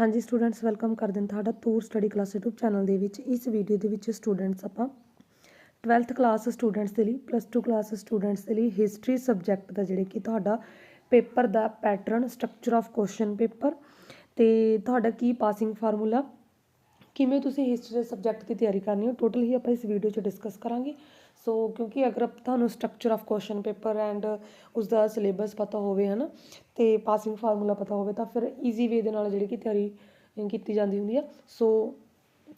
ਹਾਂਜੀ students welcome ਕਰਦੇ ਹਾਂ ਤੁਹਾਡਾ ਤੂਰ ਸਟੱਡੀ ਕਲਾਸ YouTube ਚੈਨਲ ਦੇ ਵਿੱਚ। ਇਸ ਵੀਡੀਓ ਦੇ ਵਿੱਚ ਸਟੂਡੈਂਟਸ ਆਪਾਂ 12th ਕਲਾਸ ਸਟੂਡੈਂਟਸ ਦੇ ਲਈ ਪਲੱਸ 2 ਕਲਾਸ ਸਟੂਡੈਂਟਸ ਦੇ ਲਈ ਹਿਸਟਰੀ ਸਬਜੈਕਟ ਦਾ ਜਿਹੜੇ ਕਿ ਤੁਹਾਡਾ paper the pattern structure of question paper ਤੇ ਤੁਹਾਡਾ ਕੀ ਪਾਸਿੰਗ ਫਾਰਮੂਲਾ ਕਿਵੇਂ ਤੁਸੀਂ ਹਿਸਟਰੀ ਦੇ ਸਬਜੈਕਟ ਦੀ ਤਿਆਰੀ ਕਰਨੀ ਹੋ ਟੋਟਲ ਹੀ ਆਪਾਂ ਇਸ ਵੀਡੀਓ 'ਚ ਡਿਸਕਸ ਕਰਾਂਗੇ। ਸੋ ਕਿਉਂਕਿ ਅਗਰ ਤੁਹਾਨੂੰ structure of question paper and ਉਸ ਦਾ ਸਿਲੇਬਸ ਪਤਾ ਹੋਵੇ ਹੈ ਨਾ ਤੇ ਪਾਸਿੰਗ ਫਾਰਮੂਲਾ ਪਤਾ ਹੋਵੇ, ਤਾਂ ਫਿਰ ਈਜ਼ੀ ਵੇ ਦੇ ਨਾਲ ਜਿਹੜੀ ਕਿ ਤਿਆਰੀ ਕੀਤੀ ਜਾਂਦੀ ਹੁੰਦੀ ਆ। ਸੋ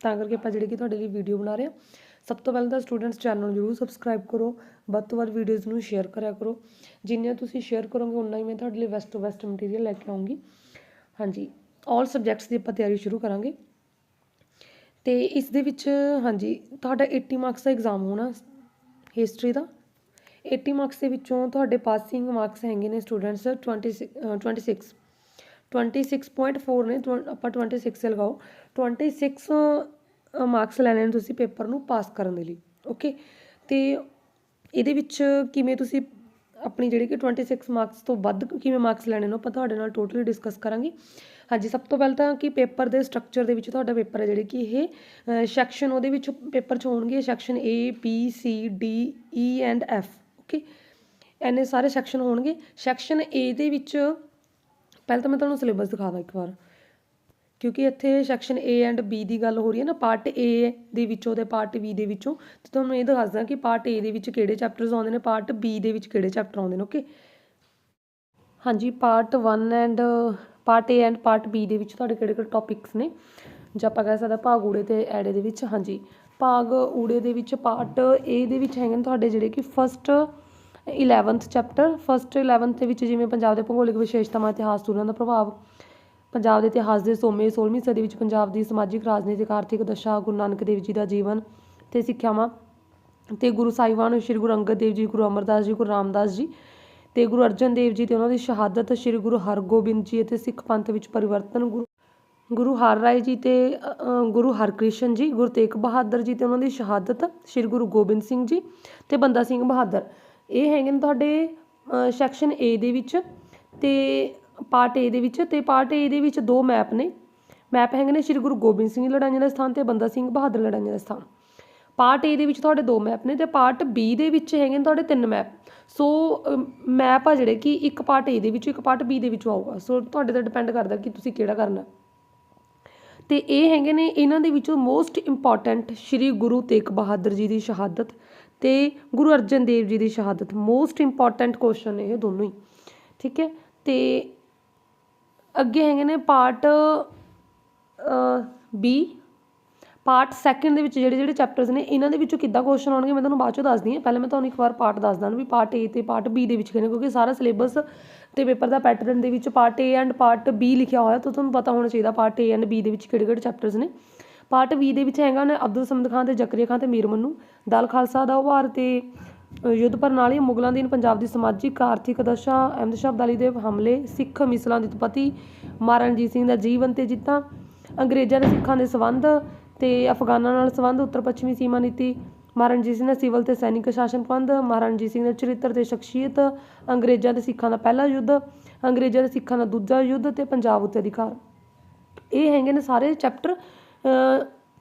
ਤਾਂ ਕਰਕੇ ਆਪਾਂ ਜਿਹੜੀ ਕਿ ਤੁਹਾਡੇ ਲਈ ਵੀਡੀਓ ਬਣਾ ਰਹੇ ਹਾਂ ਸਭ ਤੋਂ ਪਹਿਲਾਂ ਤਾਂ ਸਟੂਡੈਂਟਸ ਚੈਨਲ ਨੂੰ ਜਰੂਰ ਸਬਸਕ੍ਰਾਈਬ ਕਰੋ, ਵੱਧ ਤੋਂ ਵੱਧ ਵੀਡੀਓਜ਼ ਨੂੰ ਸ਼ੇਅਰ ਕਰਿਆ ਕਰੋ। ਜਿੰਨੇ ਤੁਸੀਂ ਸ਼ੇਅਰ ਕਰੋਗੇ ਉਨਾ ਹੀ ਮੈਂ ਤੁਹਾਡੇ ਲਈ ਵੈਸਟ ਟੂ ਵੈਸਟ ਮਟੀਰੀਅਲ ਲੈ ਕੇ ਆਉਂਗੀ। ਹਾਂਜੀ ਆਲ ਸਬਜੈਕਟਸ ਦੀ ਆਪਾਂ ਤਿਆਰੀ ਸ਼ੁਰੂ ਕਰਾਂਗੇ। ਅਤੇ ਇਸ ਦੇ ਵਿੱਚ ਹਾਂਜੀ ਤੁਹਾਡਾ ਏਟੀ ਮਾਰਕਸ ਦਾ ਐਗਜ਼ਾਮ ਹੋਣਾ ਹਿਸਟਰੀ ਦਾ। ਏਟੀ ਮਾਰਕਸ ਦੇ ਵਿੱਚੋਂ ਤੁਹਾਡੇ ਪਾਸਿੰਗ ਮਾਰਕਸ ਹੈਗੇ ਨੇ ਸਟੂਡੈਂਟਸ 26 ਅ, 26 26.4 ਨੇ ਤੁਹਾ- ਆਪਾਂ 26 ਲਗਾਓ। 26 ਮਾਰਕਸ ਲੈਣੇ ਨੇ ਤੁਸੀਂ ਪੇਪਰ ਨੂੰ ਪਾਸ ਕਰਨ ਦੇ ਲਈ ਓਕੇ ਅਤੇ ਇਹਦੇ ਵਿੱਚ ਕਿਵੇਂ ਤੁਸੀਂ ਆਪਣੀ ਜਿਹੜੀ ਕਿ 26 ਮਾਰਕਸ ਤੋਂ ਵੱਧ ਕਿਵੇਂ ਮਾਰਕਸ ਲੈਣੇ ਨੇ ਆਪਾਂ ਤੁਹਾਡੇ ਨਾਲ ਟੋਟਲੀ ਡਿਸਕਸ ਕਰਾਂਗੇ। ਹਾਂਜੀ, ਸਭ ਤੋਂ ਪਹਿਲਾਂ ਤਾਂ ਕਿ ਪੇਪਰ ਦੇ ਸਟਰਕਚਰ ਦੇ ਵਿੱਚ ਤੁਹਾਡਾ ਪੇਪਰ ਹੈ ਜਿਹੜੇ ਕਿ ਇਹ ਸੈਕਸ਼ਨ ਉਹਦੇ ਵਿੱਚ ਪੇਪਰ 'ਚ ਹੋਣਗੇ section A, B, C, D E and F okay ਐਨੇ ਸਾਰੇ ਸੈਕਸ਼ਨ ਹੋਣਗੇ। ਸੈਕਸ਼ਨ A ਦੇ ਵਿੱਚ, ਪਹਿਲਾਂ ਤਾਂ ਮੈਂ ਤੁਹਾਨੂੰ ਸਿਲੇਬਸ ਦਿਖਾਦਾ ਇੱਕ ਵਾਰ। ਕਿਉਂਕਿ ਇੱਥੇ ਸੈਕਸ਼ਨ A ਐਂਡ B ਦੀ ਗੱਲ ਹੋ ਰਹੀ ਹੈ ਨਾ ਪਾਰਟ A ਦੇ ਵਿੱਚੋਂ ਤੇ ਪਾਰਟ B ਦੇ ਵਿੱਚੋਂ। ਤੇ ਤੁਹਾਨੂੰ ਇਹ ਦੱਸਦਾ ਕਿ ਪਾਰਟ A ਦੇ ਵਿੱਚ ਕਿਹੜੇ ਚੈਪਟਰਸ ਆਉਂਦੇ ਨੇ ਪਾਰਟ B ਦੇ ਵਿੱਚ ਕਿਹੜੇ ਚੈਪਟਰ ਆਉਂਦੇ ਨੇ ਓਕੇ ਹਾਂਜੀ part 1 and part A and part B ਦੇ ਵਿੱਚ ਤੁਹਾਡੇ ਕਿਹੜੇ ਕਿਹੜੇ ਟੌਪਿਕਸ ਨੇ? ਜਾਂ ਆਪਾਂ ਕਹਿ ਸਕਦੇ ਭਾਗ ਊੜੇ ਤੇ ਐੜੇ ਦੇ ਵਿੱਚ, ਹਾਂਜੀ। ਭਾਗ ਊੜੇ ਦੇ ਵਿੱਚ ਪਾਰਟ A ਦੇ ਵਿੱਚ ਹੈਗੇ ਨੇ ਤੁਹਾਡੇ ਜਿਹੜੇ ਕਿ first 11th chapter first 11th ਦੇ ਵਿੱਚ ਜਿਵੇਂ ਪੰਜਾਬ ਦੇ ਭੂਗੋਲਿਕ ਵਿਸ਼ੇਸ਼ਤਾਵਾਂ, ਇਤਿਹਾਸ ਤੁਰਨ ਦਾ ਪ੍ਰਭਾਵ ਪੰਜਾਬ ਦੇ ਇਤਿਹਾਸ ਦੇ ਸੋਮੇ 16ਵੀਂ ਸਦੀ ਵਿੱਚ ਪੰਜਾਬ ਦੀ ਸਮਾਜਿਕ, ਰਾਜਨੀਤਿਕ, ਆਰਥਿਕ ਦਸ਼ਾ ਗੁਰੂ ਨਾਨਕ ਦੇਵ ਜੀ ਦਾ ਜੀਵਨ ਤੇ ਸਿੱਖਿਆਵਾਂ ਤੇ ਗੁਰੂ ਸਾਹਿਬਾਨ ਸ਼੍ਰੀ ਗੁਰੂ ਅੰਗਦ ਦੇਵ ਜੀ, ਗੁਰੂ ਅਮਰਦਾਸ ਜੀ, ਗੁਰੂ ਰਾਮਦਾਸ ਜੀ ਤੇ ਗੁਰੂ ਅਰਜਨ ਦੇਵ ਜੀ ਤੇ ਉਹਨਾਂ ਦੀ ਸ਼ਹਾਦਤ ਸ਼੍ਰੀ ਗੁਰੂ ਹਰਗੋਬਿੰਦ ਜੀ ਅਤੇ ਸਿੱਖ ਪੰਥ ਵਿੱਚ ਪਰਿਵਰਤਨ, ਗੁਰੂ ਗੁਰੂ ਹਰ ਰਾਏ ਜੀ ਤੇ ਗੁਰੂ ਹਰਕ੍ਰਿਸ਼ਨ ਜੀ, ਗੁਰੂ ਤੇਗ ਬਹਾਦਰ ਜੀ ਤੇ ਉਹਨਾਂ ਦੀ ਸ਼ਹਾਦਤ ਸ਼੍ਰੀ ਗੁਰੂ ਗੋਬਿੰਦ ਸਿੰਘ ਜੀ ਤੇ ਬੰਦਾ ਸਿੰਘ ਬਹਾਦਰ। ਇਹ ਹੈਗੇ ਨੇ ਤੁਹਾਡੇ ਸੈਕਸ਼ਨ A ਦੇ ਵਿੱਚ ਤੇ ਪਾਰਟ ਏ ਦੇ ਵਿੱਚ ਤੇ ਪਾਰਟ ਏ ਦੇ ਵਿੱਚ ਦੋ ਮੈਪ ਨੇ। ਮੈਪ ਹੈਗੇ ਨੇ ਸ਼੍ਰੀ ਗੁਰੂ ਗੋਬਿੰਦ ਸਿੰਘ ਲੜਾਈਆਂ ਦਾ ਸਥਾਨ ਤੇ ਬੰਦਾ ਸਿੰਘ ਬਹਾਦਰ ਲੜਾਈਆਂ ਦਾ ਸਥਾਨ। ਪਾਰਟ ਏ ਦੇ ਵਿੱਚ ਤੁਹਾਡੇ ਦੋ ਮੈਪ ਨੇ ਤੇ ਪਾਰਟ ਬੀ ਦੇ ਵਿੱਚ ਹੈਗੇ ਨੇ ਤੁਹਾਡੇ ਤਿੰਨ ਮੈਪ ਸੋ ਮੈਪ ਆ ਜਿਹੜੇ ਕਿ ਇੱਕ ਪਾਰਟ ਏ ਦੇ ਵਿੱਚ ਇੱਕ ਪਾਰਟ ਬੀ ਦੇ ਵਿੱਚ ਆਊਗਾ। ਸੋ ਤੁਹਾਡੇ ਤੇ ਡਿਪੈਂਡ ਕਰਦਾ ਕਿ ਤੁਸੀਂ ਕਿਹੜਾ ਕਰਨਾ। ਤੇ ਇਹ ਹੈਗੇ ਨੇ ਇਹਨਾਂ ਦੇ ਵਿੱਚੋਂ ਮੋਸਟ ਇੰਪੋਰਟੈਂਟ ਸ਼੍ਰੀ ਗੁਰੂ ਤੇਗ ਬਹਾਦਰ ਜੀ ਦੀ ਸ਼ਹਾਦਤ ਤੇ ਗੁਰੂ ਅਰਜਨ ਦੇਵ ਜੀ ਦੀ ਸ਼ਹਾਦਤ। ਮੋਸਟ ਇੰਪੋਰਟੈਂਟ ਕੁਐਸਚਨ ਨੇ ਇਹ ਦੋਨੋਂ ਹੀ। ਠੀਕ ਹੈ? ਤੇ ਅੱਗੇ ਹੈਗੇ ਨੇ ਪਾਰਟ ਬੀ ਪਾਰਟ ਸੈਕਿੰਡ ਦੇ ਵਿੱਚ ਜਿਹੜੇ ਜਿਹੜੇ ਚੈਪਟਰਸ ਨੇ, ਇਹਨਾਂ ਦੇ ਵਿੱਚੋਂ ਕਿੱਦਾਂ ਕੁਐਸਚਨ ਆਉਣਗੇ ਮੈਂ ਤੁਹਾਨੂੰ ਬਾਅਦ ਚੋਂ ਦੱਸਦੀ ਹਾਂ। ਪਹਿਲਾਂ ਮੈਂ ਤੁਹਾਨੂੰ ਇੱਕ ਵਾਰ ਪਾਰਟ ਦੱਸ ਦਾਂ ਵੀ ਪਾਰਟ ਏ ਤੇ ਪਾਰਟ ਬੀ ਦੇ ਵਿੱਚ ਕਿਹਨੇ ਕਿਉਂਕਿ ਸਾਰਾ ਸਿਲੇਬਸ ਤੇ ਪੇਪਰ ਦਾ ਪੈਟਰਨ ਦੇ ਵਿੱਚ part A and part B ਲਿਖਿਆ ਹੋਇਆ, ਤਾਂ ਤੁਹਾਨੂੰ ਪਤਾ ਹੋਣਾ ਚਾਹੀਦਾ ਪਾਰਟ ਏ ਐਂਡ ਬੀ ਦੇ ਵਿੱਚ ਕਿਹੜੇ ਕਿਹੜੇ ਚੈਪਟਰਸ ਨੇ। ਪਾਰਟ ਬੀ ਦੇ ਵਿੱਚ ਹੈਗਾ ਨੇ ਅਬਦੁਲ ਸਮਦ ਖਾਨ ਤੇ ਜ਼ਕਰੀਆ ਖਾਨ ਤੇ ਮੀਰ ਮੰਨੂ, ਦਲ ਖਾਲਸਾ ਦਾ ਉਭਾਰ ਤੇ ਯੁੱਧ ਪ੍ਰਣਾਲੀ ਮੁਗਲਾਂ ਦੀ ਪੰਜਾਬ ਦੀ ਸਮਾਜਿਕ, ਆਰਥਿਕ ਦਸ਼ਾ ਅਹਿਮਦ ਸ਼ਾਹ ਅਬਦਾਲੀ ਦੇ ਹਮਲੇ, ਸਿੱਖ ਮਿਸਲਾਂ ਦੀ ਉਤਪਤੀ ਮਹਾਰਾਜਾ ਰਣਜੀਤ ਸਿੰਘ ਦਾ ਜੀਵਨ ਤੇ ਜਿੱਤਾਂ, ਅੰਗਰੇਜ਼ਾਂ ਦੇ ਸਿੱਖਾਂ ਦੇ ਸੰਬੰਧ ਤੇ ਅਫਗਾਨਾਂ ਨਾਲ ਸੰਬੰਧ ਉੱਤਰ ਪੱਛਮੀ ਸੀਮਾ ਨੀਤੀ ਮਹਾਰਾਣਜੀਤ ਸਿੰਘ ਦਾ ਸਿਵਲ ਤੇ ਸੈਨਿਕ ਸ਼ਾਸਨ ਪ੍ਰਬੰਧ ਮਹਾਰਾਜਾ ਰਣਜੀਤ ਸਿੰਘ ਦਾ ਚਰਿੱਤਰ ਤੇ ਸ਼ਖਸੀਅਤ, ਅੰਗਰੇਜ਼ਾਂ ਤੇ ਸਿੱਖਾਂ ਦਾ ਪਹਿਲਾ ਯੁੱਧ, ਅੰਗਰੇਜ਼ਾਂ ਤੇ ਸਿੱਖਾਂ ਦਾ ਦੂਜਾ ਯੁੱਧ ਤੇ ਪੰਜਾਬ ਉੱਤੇ ਅਧਿਕਾਰ। ਇਹ ਹੈਗੇ ਨੇ ਸਾਰੇ ਚੈਪਟਰ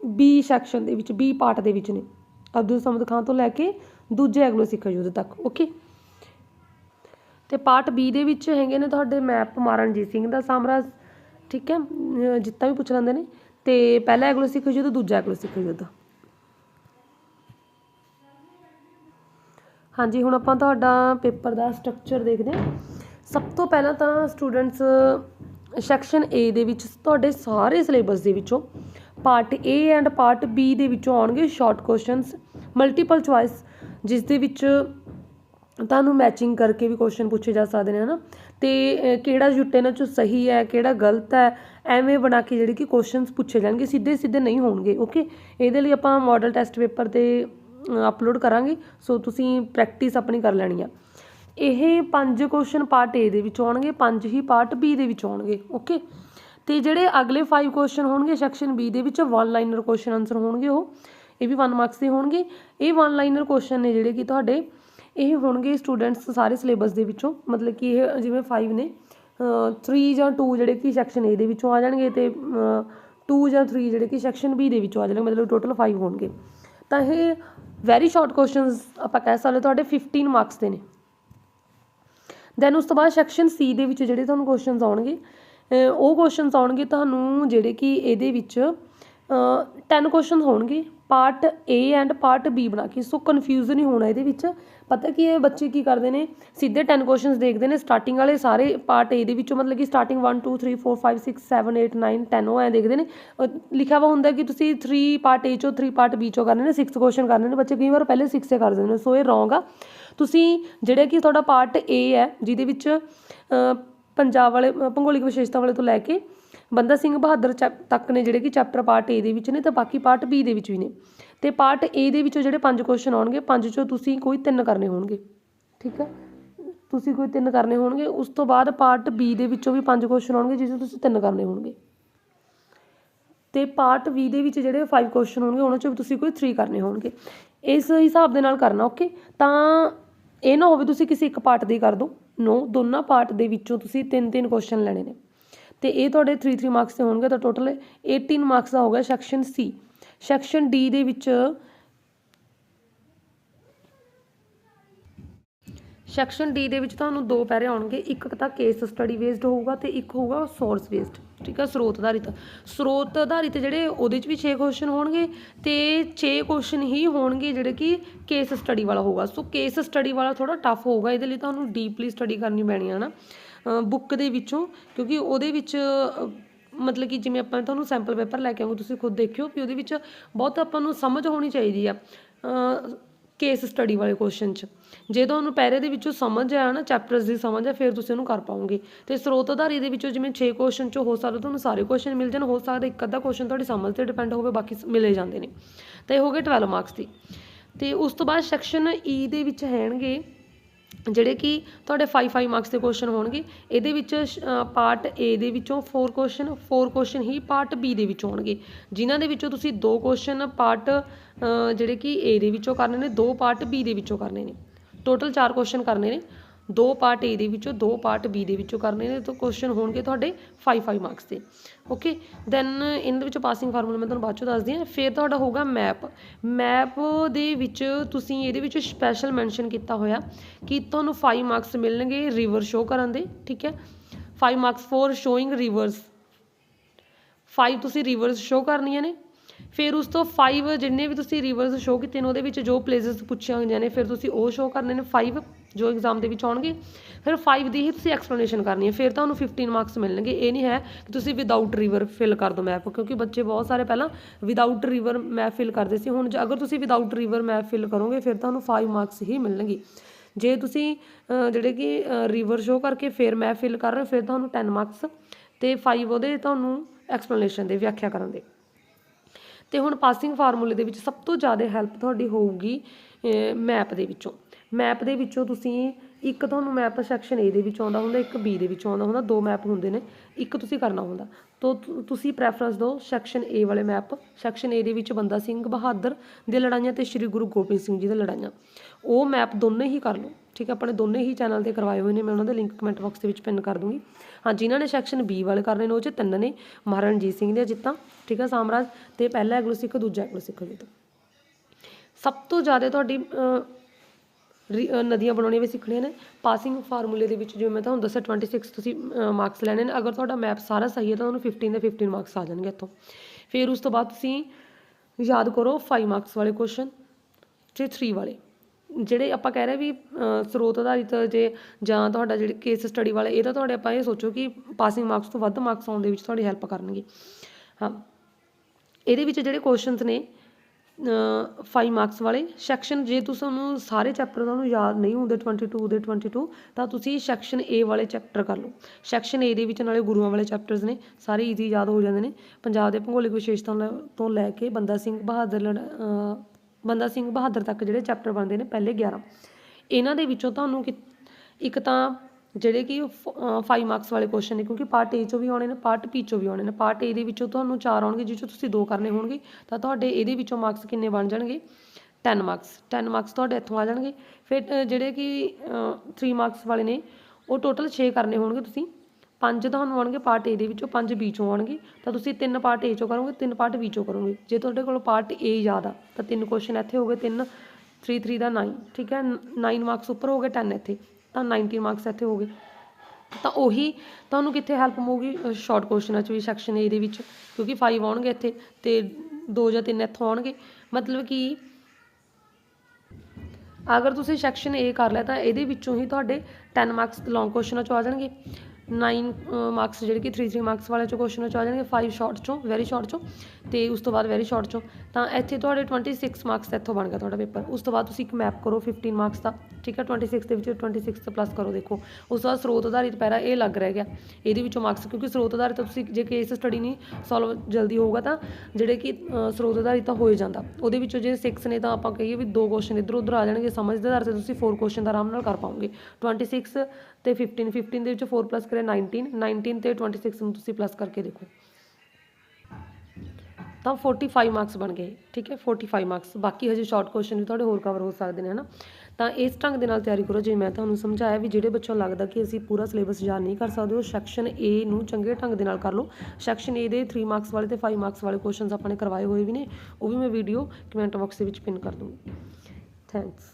ਬੀ ਸੈਕਸ਼ਨ ਦੇ ਵਿੱਚ ਬੀ ਪਾਰਟ ਦੇ ਵਿੱਚ ਨੇ। ਅਬਦੁਲ ਸਮਦ ਖਾਨ ਤੋਂ ਲੈ ਕੇ ਦੂਜੇ ਐਗਲੋ ਸਿੱਖ ਯੁੱਧ ਤੱਕ ਓਕੇ ਤੇ ਪਾਰਟ ਬੀ ਦੇ ਵਿੱਚ ਹੈਗੇ ਨੇ ਤੁਹਾਡੇ ਮੈਪ ਮਹਾਰਾਜਾ ਰਣਜੀਤ ਸਿੰਘ ਦਾ ਸਾਮਰਾਜ ਠੀਕ ਹੈ? ਅਹ ਜਿੱਤਾਂ ਵੀ ਪੁੱਛ ਲੈਂਦੇ ਨੇ। ਤੇ ਪਹਿਲਾ ਐਗਲੋ ਸਿੱਖ ਯੁੱਧ, ਦੂਜਾ ਐਗਲੋ ਸਿੱਖ ਯੁੱਧ। ਹਾਂਜੀ, ਹੁਣ ਆਪਾਂ ਤੁਹਾਡਾ ਪੇਪਰ ਦਾ ਸਟਰਕਚਰ ਦੇਖਦੇ ਹਾਂ। ਸਭ ਤੋਂ ਪਹਿਲਾਂ ਤਾਂ ਸਟੂਡੈਂਟਸ ਸੈਕਸ਼ਨ A ਦੇ ਵਿੱਚ ਤੁਹਾਡੇ ਸਾਰੇ ਸਿਲੇਬਸ ਦੇ ਵਿੱਚੋਂ part A and part B ਦੇ ਵਿੱਚੋਂ ਆਉਣਗੇ ਸ਼ਾਰਟ ਕੁਐਸਚਨਸ ਮਲਟੀਪਲ ਚੁਆਇਸ ਜਿਸ ਦੇ ਵਿੱਚ ਤੁਹਾਨੂੰ ਮੈਚਿੰਗ ਕਰਕੇ ਵੀ ਕੁਐਸਚਨ ਪੁੱਛੇ ਜਾ ਸਕਦੇ ਨੇ ਹੈ ਨਾ ਅਤੇ ਕਿਹੜਾ ਜੁੱਟ ਇਹਨਾਂ ਚੋਂ ਸਹੀ ਹੈ, ਕਿਹੜਾ ਗਲਤ ਹੈ, ਐਵੇਂ ਬਣਾ ਕੇ ਜਿਹੜੇ ਕਿ ਕੁਐਸਚਨਸ ਪੁੱਛੇ ਜਾਣਗੇ, ਸਿੱਧੇ ਸਿੱਧੇ ਨਹੀਂ ਹੋਣਗੇ ਓਕੇ ਇਹਦੇ ਲਈ ਆਪਾਂ ਮਾਡਲ ਟੈਸਟ ਪੇਪਰ ਤੇ ਅਪਲੋਡ ਕਰਾਂਗੇ ਸੋ ਤੁਸੀਂ ਪ੍ਰੈਕਟਿਸ ਆਪਣੀ ਕਰ ਲੈਣੀ ਆ। ਇਹ ਪੰਜ ਕੁਐਸਚਨ ਪਾਰਟ ਏ ਦੇ ਵਿੱਚ ਆਉਣਗੇ, ਪੰਜ ਹੀ ਪਾਰਟ ਬੀ ਦੇ ਵਿੱਚ ਆਉਣਗੇ ਓਕੇ ਤੇ ਜਿਹੜੇ ਅਗਲੇ 5 ਕੁਐਸਚਨ ਹੋਣਗੇ ਸੈਕਸ਼ਨ ਬੀ ਦੇ ਵਿੱਚ ਵਨ ਲਾਈਨਰ ਕੁਐਸਚਨ ਆਨਸਰ ਹੋਣਗੇ ਉਹ। ਇਹ ਵੀ 1 ਮਾਰਕਸ ਦੇ ਹੋਣਗੇ। ਇਹ ਵਨ ਲਾਈਨਰ ਕੁਐਸਚਨ ਨੇ ਜਿਹੜੇ ਕਿ ਤੁਹਾਡੇ, ਇਹ ਹੋਣਗੇ ਸਟੂਡੈਂਟਸ ਸਾਰੇ ਸਿਲੇਬਸ ਦੇ ਵਿੱਚੋਂ। ਮਤਲਬ ਕਿ ਇਹ ਜਿਵੇਂ 5 ਨੇ 3 ਜਾਂ 2 ਜਿਹੜੇ ਕਿ ਸੈਕਸ਼ਨ ਏ ਦੇ ਵਿੱਚੋਂ ਆ ਜਾਣਗੇ ਤੇ 2 ਜਾਂ 3 ਜਿਹੜੇ ਕਿ ਸੈਕਸ਼ਨ ਬੀ ਦੇ ਵਿੱਚੋਂ ਆ ਜਾਣਗੇ, ਮਤਲਬ ਟੋਟਲ 5 ਹੋਣਗੇ। ਤਾਂ ਇਹ ਵੈਰੀ ਸ਼ਾਰਟ ਕੁਐਸਚਨਸ ਆਪਾਂ ਕਹਿ ਸਕਦੇ ਤੁਹਾਡੇ 15 ਮਾਰਕਸ ਦੇ ਨੇ। ਦੈਨ ਉਸ ਤੋਂ ਬਾਅਦ ਸੈਕਸ਼ਨ ਸੀ ਦੇ ਵਿੱਚ ਜਿਹੜੇ ਤੁਹਾਨੂੰ ਕੁਐਸਚਨਸ ਆਉਣਗੇ ਉਹ ਕੁਐਸਚਨਸ ਆਉਣਗੇ ਤੁਹਾਨੂੰ ਜਿਹੜੇ ਕਿ ਇਹਦੇ ਵਿੱਚ 10 ਕੁਐਸਚਨ ਹੋਣਗੇ। Part A and part B ਬਣਾ ਕੇ, ਸੋ ਕਨਫਿਊਜ਼ਨ ਹੀ ਹੋਣਾ ਇਹਦੇ ਵਿੱਚ। ਪਤਾ ਕੀ ਇਹ ਬੱਚੇ ਕੀ ਕਰਦੇ ਨੇ? ਸਿੱਧੇ 10 ਕੁਐਸਚਨਸ ਦੇਖਦੇ ਨੇ ਸਟਾਰਟਿੰਗ ਵਾਲੇ ਸਾਰੇ ਪਾਰਟ A ਦੇ ਵਿੱਚੋਂ, ਮਤਲਬ ਕਿ ਸਟਾਰਟਿੰਗ 1 2 3 4 5 6 7 8 9 10 ਉਹ ਐ ਦੇਖਦੇ ਨੇ। ਲਿਖਿਆ ਵਾ ਹੁੰਦਾ ਕਿ ਤੁਸੀਂ 3 ਪਾਰਟ A ਚੋਂ 3 ਪਾਰਟ B ਚੋਂ ਕਰਨੇ ਨੇ 6 ਕੁਐਸਚਨ ਕਰਨੇ ਨੇ। ਬੱਚੇ ਕਈ ਵਾਰ ਪਹਿਲੇ 6 ਕਰ ਦਿੰਦੇ ਨੇ, ਸੋ ਇਹ ਰੋਂਗ ਆ। ਤੁਸੀਂ ਜਿਹੜਾ ਕਿ ਤੁਹਾਡਾ ਪਾਰਟ A ਹੈ, ਜਿਹਦੇ ਵਿੱਚ ਪੰਜਾਬ ਵਾਲੇ ਭੂਗੋਲਿਕ ਵਿਸ਼ੇਸ਼ਤਾ ਵਾਲੇ ਤੋਂ ਲੈ ਕੇ ਬੰਦਾ ਸਿੰਘ ਬਹਾਦਰ ਚੈਪ ਤੱਕ ਨੇ ਜਿਹੜੇ ਕਿ ਚੈਪਟਰ ਪਾਰਟ ਏ ਦੇ ਵਿੱਚ ਨੇ ਤੇ ਬਾਕੀ ਪਾਰਟ ਬੀ ਦੇ ਵਿੱਚ ਵੀ ਨੇ। ਤੇ ਪਾਰਟ ਏ ਦੇ ਵਿੱਚੋਂ ਜਿਹੜੇ ਪੰਜ ਕੁਐਸਚਨ ਆਉਣਗੇ, ਪੰਜ ਚੋਂ ਤੁਸੀਂ ਕੋਈ ਤਿੰਨ ਕਰਨੇ ਹੋਣਗੇ। ਠੀਕ ਹੈ? ਤੁਸੀਂ ਕੋਈ ਤਿੰਨ ਕਰਨੇ ਹੋਣਗੇ, ਉਸ ਤੋਂ ਬਾਅਦ ਪਾਰਟ ਬੀ ਦੇ ਵਿੱਚੋਂ ਵੀ ਪੰਜ ਕੁਐਸਚਨ ਆਉਣਗੇ ਜਿਸ 'ਚੋਂ ਤੁਸੀਂ ਤਿੰਨ ਕਰਨੇ ਹੋਣਗੇ। ਤੇ ਪਾਰਟ B ਦੇ ਵਿੱਚ ਜਿਹੜੇ 5 ਕੁਐਸਚਨ ਹੋਣਗੇ, ਉਹਨਾਂ ਚੋਂ ਤੁਸੀਂ ਕੋਈ 3 ਕਰਨੇ ਹੋਣਗੇ। ਇਸ ਹਿਸਾਬ ਦੇ ਨਾਲ ਕਰਨਾ ਓਕੇ ਤਾਂ ਇਹ ਨਾ ਹੋਵੇ ਤੁਸੀਂ ਕਿਸੇ ਇੱਕ ਪਾਰਟ ਦੇ ਕਰ ਦਿਓ ਨੋ, ਦੋਨਾਂ ਪਾਰਟ ਦੇ ਵਿੱਚੋਂ ਤੁਸੀਂ ਤਿੰਨ ਤਿੰਨ ਕੁਐਸਚਨ ਲੈਣੇ ਨੇ। ਤੇ ਇਹ ਤੁਹਾਡੇ 3 3 ਮਾਰਕਸ ਦੇ ਹੋਣਗੇ ਤਾਂ ਟੋਟਲ 18 ਮਾਰਕਸ ਦਾ ਹੋ ਗਿਆ ਸੈਕਸ਼ਨ ਸੀ ਸੈਕਸ਼ਨ ਡੀ ਦੇ ਵਿੱਚ ਸੈਕਸ਼ਨ ਡੀ ਦੇ ਵਿੱਚ ਤੁਹਾਨੂੰ ਦੋ ਪੈਰੇ ਆਉਣਗੇ, ਇੱਕ ਤਾਂ ਕੇਸ ਸਟੱਡੀ ਬੇਸਡ ਹੋਊਗਾ ਤੇ ਇੱਕ ਹੋਊਗਾ ਸੋਰਸ ਬੇਸਡ ਠੀਕ ਹੈ ਸਰੋਤ ਆਧਾਰਿਤ। ਸਰੋਤ ਆਧਾਰਿਤ ਜਿਹੜੇ ਉਹਦੇ 'ਚ ਵੀ 6 ਕੁਐਸਚਨ ਹੋਣਗੇ ਤੇ 6 ਕੁਐਸਚਨ ਹੀ ਹੋਣਗੇ ਜਿਹੜੇ ਕਿ ਕੇਸ ਸਟੱਡੀ ਵਾਲਾ ਹੋਊਗਾ। ਸੋ ਕੇਸ ਸਟੱਡੀ ਵਾਲਾ ਥੋੜਾ ਟਫ ਹੋਊਗਾ, ਇਹਦੇ ਲਈ ਤੁਹਾਨੂੰ ਡੀਪਲੀ ਸਟੱਡੀ ਕਰਨੀ ਪੈਣੀ ਹੈ ਨਾ ਬੁੱਕ ਦੇ ਵਿੱਚੋਂ, ਕਿਉਂਕਿ ਉਹਦੇ ਵਿੱਚ ਮਤਲਬ ਕਿ ਜਿਵੇਂ ਆਪਾਂ ਤੁਹਾਨੂੰ ਸੈਂਪਲ ਪੇਪਰ ਲੈ ਕੇ ਆਉਂਗੇ ਤੁਸੀਂ ਖੁਦ ਦੇਖਿਓ ਕਿ ਉਹਦੇ ਵਿੱਚ ਬਹੁਤ ਆਪਾਂ ਨੂੰ ਸਮਝ ਹੋਣੀ ਚਾਹੀਦੀ ਆ ਕੇਸ ਸਟੱਡੀ ਵਾਲੇ ਕੁਐਸਚਨ 'ਚ। ਜੇ ਤੁਹਾਨੂੰ ਪੈਰੇ ਦੇ ਵਿੱਚੋਂ ਸਮਝ ਆ ਨਾ ਚੈਪਟਰਸ ਦੀ ਸਮਝ ਆ, ਫਿਰ ਤੁਸੀਂ ਉਹਨੂੰ ਕਰ ਪਾਓਗੇ। ਤੇ ਸਰੋਤ ਆਧਾਰੀ ਦੇ ਵਿੱਚੋਂ ਜਿਵੇਂ 6 ਕੁਐਸਚਨ 'ਚ ਹੋ ਸਕਦਾ ਤੁਹਾਨੂੰ ਸਾਰੇ ਕੁਐਸਚਨ ਮਿਲ ਜਾਣ, ਹੋ ਸਕਦਾ ਇੱਕ ਅੱਧਾ ਕੁਐਸਚਨ ਤੁਹਾਡੀ ਸਮਝ ਤੇ ਡਿਪੈਂਡ ਹੋਵੇ, ਬਾਕੀ ਮਿਲੇ ਜਾਂਦੇ ਨੇ। ਤੇ ਇਹ ਹੋ ਗਏ 12 ਮਾਰਕਸ ਦੀ। ਤੇ ਉਸ ਤੋਂ ਬਾਅਦ ਸੈਕਸ਼ਨ ਈ e ਦੇ ਵਿੱਚ ਹੈਣਗੇ ਜਿਹੜੇ ਕਿ ਤੁਹਾਡੇ 5 5 ਮਾਰਕਸ ਦੇ ਕੁਐਸਚਨ ਹੋਣਗੇ, ਇਹਦੇ ਵਿੱਚ ਪਾਰਟ ਏ ਦੇ ਵਿੱਚੋਂ 4 ਕੁਐਸਚਨ 4 ਕੁਐਸਚਨ ਹੀ ਪਾਰਟ ਬੀ ਦੇ ਵਿੱਚੋਂ ਹੋਣਗੇ। ਜਿਨ੍ਹਾਂ ਦੇ ਵਿੱਚੋਂ ਤੁਸੀਂ ਦੋ ਕੁਐਸਚਨ ਪਾਰਟ ਜਿਹੜੇ ਕਿ ਏ ਦੇ ਵਿੱਚੋਂ ਕਰਨੇ ਨੇ, ਦੋ ਪਾਰਟ ਬੀ ਦੇ ਵਿੱਚੋਂ ਕਰਨੇ ਨੇ। ਟੋਟਲ 4 ਕੁਐਸਚਨ ਕਰਨੇ ਨੇ। ਦੋ ਪਾਰਟ ਏ ਦੇ ਵਿੱਚੋਂ, ਦੋ ਪਾਰਟ ਬੀ ਦੇ ਵਿੱਚੋਂ ਕਰਨੇ ਨੇ ਤਾਂ ਕੁਐਸਚਨ ਹੋਣਗੇ ਤੁਹਾਡੇ 5 5 ਮਾਰਕਸ ਦੇ। ਓਕੇ ਦੈਨ ਇਹਨਾਂ ਵਿੱਚ ਪਾਸਿੰਗ ਫਾਰਮੂਲਾ ਮੈਂ ਤੁਹਾਨੂੰ ਬਾਅਦ ਚੋਂ ਦੱਸਦੀ ਹਾਂ। ਫਿਰ ਤੁਹਾਡਾ ਹੋਊਗਾ ਮੈਪ ਮੈਪ ਦੇ ਵਿੱਚ ਤੁਸੀਂ ਇਹਦੇ ਵਿੱਚ ਸਪੈਸ਼ਲ ਮੈਂਸ਼ਨ ਕੀਤਾ ਹੋਇਆ ਕਿ ਤੁਹਾਨੂੰ 5 ਮਾਰਕਸ ਮਿਲਣਗੇ ਰਿਵਰ ਸ਼ੋ ਕਰਨ ਦੇ, ਠੀਕ ਹੈ? 5 ਮਾਰਕਸ ਫॉर ਸ਼ੋਇੰਗ ਰਿਵਰਸ 5 ਤੁਸੀਂ ਰਿਵਰਸ ਸ਼ੋ ਕਰਨੀਆਂ ਨੇ। ਫਿਰ ਉਸ ਤੋਂ 5 ਜਿੰਨੇ ਵੀ ਤੁਸੀਂ ਰਿਵਰਸ ਸ਼ੋ ਕੀਤੇ ਨੇ, ਉਹਦੇ ਵਿੱਚ ਜੋ ਪਲੇਸਸ ਪੁੱਛੀਆਂ ਹੋਈਆਂ ਨੇ, ਫਿਰ ਤੁਸੀਂ ਉਹ ਸ਼ੋ ਕਰਨੇ ਨੇ 5 ਜੋ ਐਗਜ਼ਾਮ ਦੇ ਵਿੱਚ ਆਉਣਗੇ, ਫਿਰ 5 ਦੀ ਹੀ ਤੁਸੀਂ ਐਕਸਪਲੇਨੇਸ਼ਨ ਕਰਨੀ ਹੈ। ਫਿਰ ਤੁਹਾਨੂੰ 15 ਮਾਰਕਸ ਮਿਲਣਗੇ। ਇਹ ਨਹੀਂ ਹੈ ਕਿ ਤੁਸੀਂ ਵਿਦਆਊਟ ਰਿਵਰ ਫਿਲ ਕਰ ਦਿਓ ਮੈਪ ਕਿਉਂਕਿ ਬੱਚੇ ਬਹੁਤ ਸਾਰੇ ਪਹਿਲਾਂ ਵਿਦਆਊਟ ਰਿਵਰ ਮੈਪ ਫਿਲ ਕਰਦੇ ਸੀ। ਹੁਣ ਜੇ ਅਗਰ ਤੁਸੀਂ ਵਿਦਆਊਟ ਰਿਵਰ ਮੈਪ ਫਿਲ ਕਰੋਗੇ, ਫਿਰ ਤੁਹਾਨੂੰ 5 ਮਾਰਕਸ ਹੀ ਮਿਲਣਗੇ। ਜੇ ਤੁਸੀਂ ਜਿਹੜੇ ਕਿ ਰਿਵਰ ਸ਼ੋ ਕਰਕੇ ਫਿਰ ਮੈਪ ਫਿਲ ਕਰ ਰਹੇ ਹੋ, ਫਿਰ ਤੁਹਾਨੂੰ 10 ਮਾਰਕਸ ਤੇ 5 ਉਹਦੇ ਤੁਹਾਨੂੰ ਐਕਸਪਲੇਨੇਸ਼ਨ ਦੇ, ਵਿਆਖਿਆ ਕਰਨ ਦੇ। ਤੇ ਹੁਣ ਪਾਸਿੰਗ ਫਾਰਮੂਲੇ ਦੇ ਵਿੱਚ ਸਭ ਤੋਂ ਜ਼ਿਆਦਾ ਹੈਲਪ ਤੁਹਾਡੀ ਹੋਊਗੀ ਮੈਪ ਦੇ ਵਿੱਚੋਂ। ਮੈਪ ਦੇ ਵਿੱਚੋਂ ਤੁਸੀਂ ਇੱਕ ਤੁਹਾਨੂੰ ਮੈਪ ਸੈਕਸ਼ਨ ਏ ਦੇ ਵਿੱਚ ਆਉਂਦਾ ਹੁੰਦਾ, ਇੱਕ ਬੀ ਦੇ ਵਿੱਚ ਆਉਂਦਾ ਹੁੰਦਾ, ਦੋ ਮੈਪ ਹੁੰਦੇ ਨੇ, ਇੱਕ ਤੁਸੀਂ ਕਰਨਾ ਹੁੰਦਾ। ਤੋ ਤੁਸੀਂ ਪ੍ਰੈਫਰੈਂਸ ਦਿਓ ਸੈਕਸ਼ਨ ਏ ਵਾਲੇ ਮੈਪ ਸੈਕਸ਼ਨ ਏ ਦੇ ਵਿੱਚ ਬੰਦਾ ਸਿੰਘ ਬਹਾਦਰ ਦੇ ਲੜਾਈਆਂ ਤੇ ਸ੍ਰੀ ਗੁਰੂ ਗੋਬਿੰਦ ਸਿੰਘ ਜੀ ਦੇ ਲੜਾਈਆਂ। ਉਹ ਮੈਪ ਦੋਨੇ ਹੀ ਕਰ ਲਓ, ਠੀਕ ਹੈ ਆਪਣੇ ਦੋਨੇ ਹੀ ਚੈਨਲ ਤੇ ਕਰਵਾਏ ਹੋਏ ਨੇ, ਮੈਂ ਉਹਨਾਂ ਦੇ ਲਿੰਕ ਕਮੈਂਟ ਬਾਕਸ ਦੇ ਵਿੱਚ ਪਿੰਨ ਕਰ ਦੂੰਗੀ। ਹਾਂ, ਜਿਨ੍ਹਾਂ ਨੇ ਸੈਕਸ਼ਨ ਬੀ ਵਾਲੇ ਕਰਨੇ ਨੇ, ਉਹ 'ਚ ਤਿੰਨ ਨੇ ਮਹਾਰਾਜਾ ਰਣਜੀਤ ਸਿੰਘ ਦੀਆਂ ਜਿੱਤਾਂ, ਠੀਕ ਹੈ ਸਾਮਰਾਜ, ਤੇ ਪਹਿਲਾ ਐਗਲੋ ਸਿੱਖ ਦੂਜਾ ਐਗਲੋ ਸਿੱਖ ਜਿੱਤ ਸਭ ਤੋਂ ਜ਼ਿਆਦਾ ਤੁਹਾਡੀ ਨਦੀਆਂ ਬਣਾਉਣੀਆਂ ਵੀ ਸਿੱਖਣੀਆਂ ਨੇ। ਪਾਸਿੰਗ ਫਾਰਮੂਲੇ ਦੇ ਵਿੱਚ ਜਿਵੇਂ ਮੈਂ ਤੁਹਾਨੂੰ ਦੱਸਿਆ 26 ਤੁਸੀਂ ਮਾਰਕਸ ਲੈਣੇ ਨੇ। ਅਗਰ ਤੁਹਾਡਾ ਮੈਪ ਸਾਰਾ ਸਹੀ ਹੈ ਤਾਂ ਤੁਹਾਨੂੰ 15 ਦੇ 15 ਮਾਰਕਸ ਆ ਜਾਣਗੇ ਇੱਥੋਂ। ਫਿਰ ਉਸ ਤੋਂ ਬਾਅਦ ਤੁਸੀਂ ਯਾਦ ਕਰੋ 5 ਮਾਰਕਸ ਵਾਲੇ ਕੁਐਸਚਨ ਤੇ 3 ਵਾਲੇ। ਜਿਹੜੇ ਆਪਾਂ ਕਹਿ ਰਹੇ ਵੀ ਸਰੋਤ ਆਧਾਰਿਤ ਜੇ ਜਾਂ ਤੁਹਾਡਾ ਜਿਹੜੇ ਕੇਸ ਸਟੱਡੀ ਵਾਲੇ, ਇਹ ਤਾਂ ਤੁਹਾਡੇ ਆਪਾਂ ਇਹ ਸੋਚੋ ਕਿ ਪਾਸਿੰਗ ਮਾਰਕਸ ਤੋਂ ਵੱਧ ਮਾਰਕਸ ਆਉਣ ਦੇ ਵਿੱਚ ਤੁਹਾਡੀ ਹੈਲਪ ਕਰਨਗੇ। ਹਾਂ। ਇਹਦੇ ਵਿੱਚ ਜਿਹੜੇ ਕੁਐਸਚਨਸ ਨੇ 5 ਮਾਰਕਸ ਵਾਲੇ ਸੈਕਸ਼ਨ ਜੇ ਤੁਸੀਂ ਤੁਹਾਨੂੰ ਸਾਰੇ ਚੈਪਟਰ ਤੁਹਾਨੂੰ ਯਾਦ ਨਹੀਂ ਹੁੰਦੇ 22 ਦੇ 22 ਤਾਂ ਤੁਸੀਂ ਸੈਕਸ਼ਨ A ਵਾਲੇ ਚੈਪਟਰ ਕਰ ਲਓ। ਸੈਕਸ਼ਨ A ਦੇ ਵਿੱਚ ਨਾਲੇ ਗੁਰੂਆਂ ਵਾਲੇ ਚੈਪਟਰਸ ਨੇ, ਸਾਰੇ ਈਜ਼ੀ ਯਾਦ ਹੋ ਜਾਂਦੇ ਨੇ। ਪੰਜਾਬ ਦੇ ਭੂਗੋਲਿਕ ਵਿਸ਼ੇਸ਼ਤਾਵਾਂ ਲੈ- ਤੋਂ ਲੈ ਕੇ ਬੰਦਾ ਸਿੰਘ ਬਹਾਦਰ ਲੜ- ਬੰਦਾ ਸਿੰਘ ਬਹਾਦਰ ਤੱਕ ਜਿਹੜੇ ਚੈਪਟਰ ਬਣਦੇ ਨੇ, ਪਹਿਲੇ 11 ਇਹਨਾਂ ਦੇ ਵਿੱਚੋਂ ਤੁਹਾਨੂੰ ਕਿ- ਇੱਕ ਤਾਂ ਜਿਹੜੇ ਕਿ 5 ਮਾਰਕਸ ਵਾਲੇ ਕੁਐਸਚਨ ਨੇ, ਕਿਉਂਕਿ ਪਾਰਟ ਏ ਚੋਂ ਵੀ ਆਉਣੇ ਨੇ ਪਾਰਟ ਪੀ ਚੋਂ ਵੀ ਆਉਣੇ ਨੇ। ਪਾਰਟ ਏ ਦੇ ਵਿੱਚੋਂ ਤੁਹਾਨੂੰ ਚਾਰ ਆਉਣਗੇ ਜਿਸ ਚੋਂ ਤੁਸੀਂ ਦੋ ਕਰਨੇ ਹੋਣਗੇ, ਤਾਂ ਤੁਹਾਡੇ ਇਹਦੇ ਵਿੱਚੋਂ ਮਾਰਕਸ ਕਿੰਨੇ ਬਣ ਜਾਣਗੇ? 10 ਮਾਰਕਸ 10 ਮਾਰਕਸ ਤੁਹਾਡੇ ਇੱਥੋਂ ਆ ਜਾਣਗੇ। ਫਿਰ ਜਿਹੜੇ ਕਿ 3 ਮਾਰਕਸ ਵਾਲੇ ਨੇ, ਉਹ ਟੋਟਲ 6 ਕਰਨੇ ਹੋਣਗੇ ਤੁਸੀਂ। ਪੰਜ ਤੁਹਾਨੂੰ ਆਉਣਗੇ ਪਾਰਟ ਏ ਦੇ ਵਿੱਚੋਂ, ਪੰਜ ਬੀ ਚੋਂ ਆਉਣਗੇ। ਤਾਂ ਤੁਸੀਂ ਤਿੰਨ ਪਾਰਟ ਏ ਚੋਂ ਕਰੋਗੇ, ਤਿੰਨ ਪਾਰਟ ਬੀ ਚੋਂ ਕਰੋਗੇ। ਜੇ ਤੁਹਾਡੇ ਕੋਲ ਪਾਰਟ ਏ ਯਾਦ ਆ, ਤਾਂ ਤਿੰਨ ਕੁਐਸਚਨ ਇੱਥੇ ਹੋ ਗਏ, ਤਿੰਨ 3 3 ਦਾ 9 ਠੀਕ ਹੈ? 9 ਮਾਰਕਸ ਉੱਪਰ ਹੋ ਗਏ 10 ਇੱਥੇ। ਤਾਂ 19 ਮਾਰਕਸ ਇੱਥੇ ਹੋ ਗਏ। ਤਾਂ ਉਹੀ ਤੁਹਾਨੂੰ ਕਿੱਥੇ ਹੈਲਪ ਹੋਊਗੀ ਸ਼ਾਰਟ ਕੁਐਸਚਨਾਂ 'ਚ ਵੀ ਸੈਕਸ਼ਨ ਏ ਦੇ ਵਿੱਚ, ਕਿਉਂਕਿ 5 ਆਉਣਗੇ ਇੱਥੇ ਤੇ ਦੋ ਜਾਂ ਤਿੰਨ ਇੱਥੋਂ ਆਉਣਗੇ। ਮਤਲਬ ਕਿ ਅਗਰ ਤੁਸੀਂ ਸੈਕਸ਼ਨ ਏ ਕਰ ਲਿਆ ਤਾਂ ਇਹਦੇ ਵਿੱਚੋਂ ਹੀ ਤੁਹਾਡੇ 10 ਮਾਰਕਸ ਲੌਂਗ ਕੁਐਸਚਨਾਂ ਚੋਂ ਆ ਜਾਣਗੇ। ਨਾਈਨ ਮਾਰਕਸ ਜਿਹੜੇ ਕਿ 3 3 ਮਾਰਕਸ ਵਾਲੇ ਚੋਂ ਕੁਐਸਚਨਾਂ ਚੋਂ ਆ ਜਾਣਗੇ ਫਾਈਵ ਸ਼ਾਰਟ ਚੋਂ ਵੈਰੀ ਸ਼ਾਰਟ ਚੋਂ, ਤੇ ਉਸ ਤੋਂ ਬਾਅਦ ਵੈਰੀ ਸ਼ਾਰਟ ਚੋਂ, ਤਾਂ ਇੱਥੇ ਤੁਹਾਡੇ 26 ਮਾਰਕਸ ਇੱਥੋਂ ਬਣ ਗਿਆ ਤੁਹਾਡਾ ਪੇਪਰ ਉਸ ਤੋਂ ਬਾਅਦ ਤੁਸੀਂ ਇੱਕ ਮੈਪ ਕਰੋ 15 ਮਾਰਕਸ ਦਾ, ਠੀਕ ਹੈ? 26 ਦੇ ਵਿੱਚ 26 ਤੋਂ ਪਲੱਸ ਕਰੋ, ਦੇਖੋ। ਉਸ ਤੋਂ ਬਾਅਦ ਸਰੋਤ ਆਧਾਰਿਤ ਪੈਰਾ ਇਹ ਲੱਗ ਰਹਿ ਗਿਆ, ਇਹਦੇ ਵਿੱਚੋਂ ਮਾਰਕਸ ਕਿਉਂਕਿ ਸਰੋਤ ਆਧਾਰਿਤ ਤੁਸੀਂ ਜੇ ਕੇਸ ਸਟੱਡੀ ਨਹੀਂ ਸੋਲਵ ਜਲਦੀ ਹੋਊਗਾ ਤਾਂ ਜਿਹੜੇ ਕਿ ਸਰੋਤ ਆਧਾਰਿਤ ਤਾਂ ਹੋ ਹੀ ਜਾਂਦਾ। ਉਹਦੇ ਵਿੱਚੋਂ ਜੇ 6 ਨੇ ਤਾਂ ਆਪਾਂ ਕਹੀਏ ਵੀ ਦੋ ਕੁਐਸਚਨ ਇੱਧਰ ਉੱਧਰ ਆ ਜਾਣਗੇ, ਸਮਝ ਦੇ ਆਧਾਰ ਤੇ ਤੁਸੀਂ 4 ਕੁਐਸਚਨ ਦਾ ਆਰਾਮ ਨਾਲ ਕਰ ਪਾਓਗੇ। 26 ਤੇ 15 15 ਦੇ ਵਿੱਚ 4 ਪਲੱਸ ਕਰੇ 19 19 ਤੇ 26 ਨੂੰ ਤੁਸੀਂ ਪਲੱਸ ਕਰਕੇ ਦੇਖੋ। ਤਾਂ 45 ਮਾਰਕਸ ਬਣ ਗਏ, ਠੀਕ ਹੈ 45 ਮਾਰਕਸ ਬਾਕੀ ਹਜੇ ਸ਼ਾਰਟ ਕੁਐਸਚਨ ਵੀ ਤੁਹਾਡੇ ਹੋਰ ਕਵਰ ਹੋ ਸਕਦੇ ਨੇ, ਹਨਾ? ਤਾਂ ਇਸ ਢੰਗ ਦੇ ਨਾਲ ਤਿਆਰੀ ਕਰੋ ਜਿਵੇਂ ਮੈਂ ਤੁਹਾਨੂੰ ਸਮਝਾਇਆ ਵੀ ਜਿਹੜੇ ਬੱਚਿਆਂ ਨੂੰ ਲੱਗਦਾ ਕਿ ਅਸੀਂ ਪੂਰਾ ਸਿਲੇਬਸ ਯਾਦ ਨਹੀਂ ਕਰ ਸਕਦੇ, ਉਹ ਸੈਕਸ਼ਨ ਏ ਨੂੰ ਚੰਗੇ ਢੰਗ ਦੇ ਨਾਲ ਕਰ ਲਓ। ਸੈਕਸ਼ਨ ਏ ਦੇ 3 ਮਾਰਕਸ ਵਾਲੇ ਤੇ 5 ਮਾਰਕਸ ਵਾਲੇ ਕੁਐਸਚਨਸ ਆਪਾਂ ਨੇ ਕਰਵਾਏ ਹੋਏ ਵੀ ਨੇ, ਉਹ ਵੀ ਮੈਂ ਵੀਡੀਓ ਕਮੈਂਟ ਬਾਕਸ ਦੇ ਵਿੱਚ ਪਿਨ ਕਰ ਦੂੰਗੀ। ਥੈਂਕਸ